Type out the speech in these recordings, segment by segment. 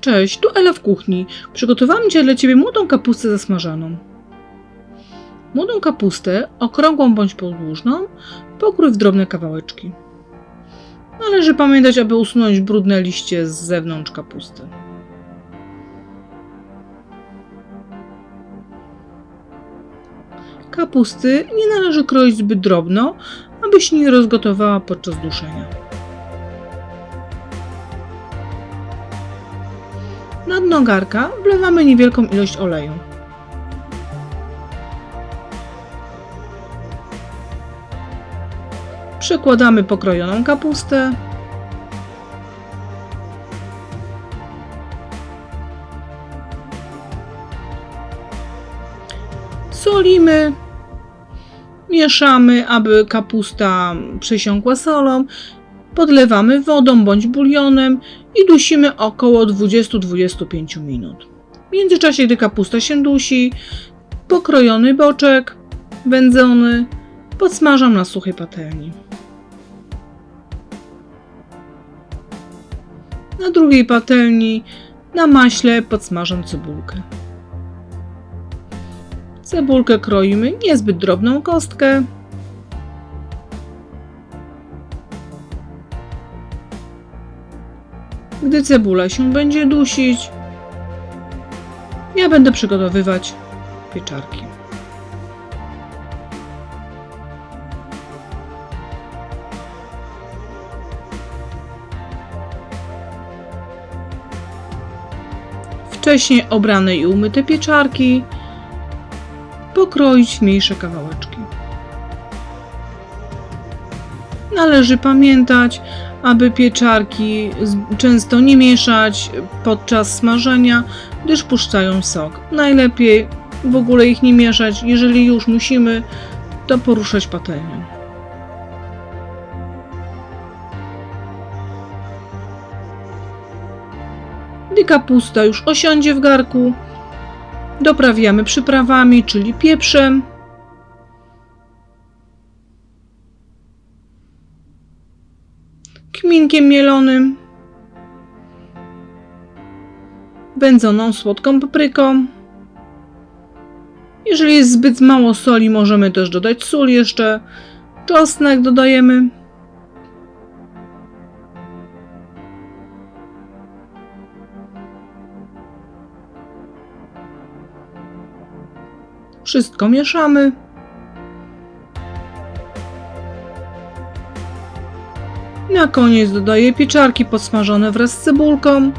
Cześć, tu Ela w kuchni. Przygotowałam dzisiaj dla Ciebie młodą kapustę zasmażaną. Młodą kapustę, okrągłą bądź podłużną, pokrój w drobne kawałeczki. Należy pamiętać, aby usunąć brudne liście z zewnątrz kapusty. Kapusty nie należy kroić zbyt drobno, aby się nie rozgotowała podczas duszenia. Dno garka wlewamy niewielką ilość oleju. Przekładamy pokrojoną kapustę. Solimy. Mieszamy, aby kapusta przesiąkła solą. Podlewamy wodą bądź bulionem i dusimy około 20-25 minut. W międzyczasie, gdy kapusta się dusi, pokrojony boczek, wędzony, podsmażam na suchej patelni. Na drugiej patelni na maśle podsmażam cebulkę. Cebulkę kroimy niezbyt drobną kostkę. Gdy cebula się będzie dusić, ja będę przygotowywać pieczarki. Wcześniej obrane i umyte pieczarki pokroić w mniejsze kawałeczki. Należy pamiętać, aby pieczarki często nie mieszać podczas smażenia, gdyż puszczają sok. Najlepiej w ogóle ich nie mieszać, jeżeli już musimy, to poruszać patelnią. Gdy kapusta już osiądzie w garku, doprawiamy przyprawami, czyli pieprzem, kminkiem mielonym, wędzoną słodką papryką. Jeżeli jest zbyt mało soli, możemy też dodać sól jeszcze. Czosnek dodajemy. Wszystko mieszamy. Na koniec dodaję pieczarki podsmażone wraz z cebulką.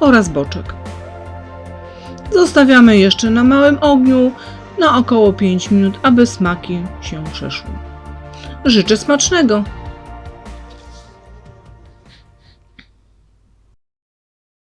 Oraz boczek. Zostawiamy jeszcze na małym ogniu na około 5 minut, aby smaki się przeszły. Życzę smacznego!